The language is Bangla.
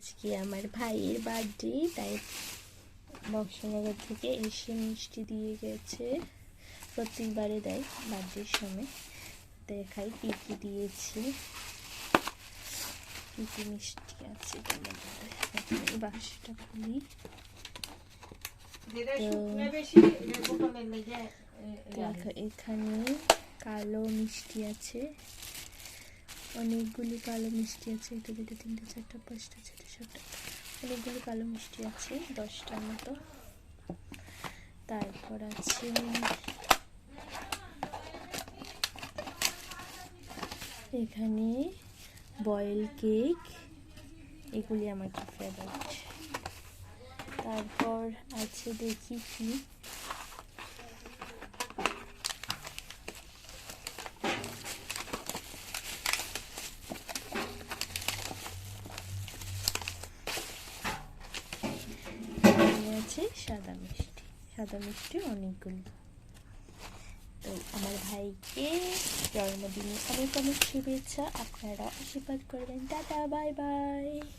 আজকে আমার ভাইয়ের বার্থডে তাই বক্সনগর থেকে এসে মিষ্টি দিয়ে গেছে। প্রত্যেকবারে দেয় বার্থডের সময়। দেখাই কী কী দিয়েছি। কী কী মিষ্টি আছে। এই বাক্সটা খুলি। এখানে কালো মিষ্টি আছে। অনেকগুলি কালো মিষ্টি আছে। একটা দুটো, তিনটে, চারটা, পাঁচটা ছটা সাতটা অনেকগুলি কালো মিষ্টি আছে, দশটার মতো। তারপর আছে এখানে বয়েল কেক। এগুলি আমার খুব ফেভারিট তারপর আছে দেখি কি এখানে আছে, সাদা মিষ্টি। সাদা মিষ্টি অনেকগুলি। তো আমার ভাইকে জন্মদিনে অনেক অনেক শুভেচ্ছা। আপনারা আশীর্বাদ করবেন। Tata, bye bye.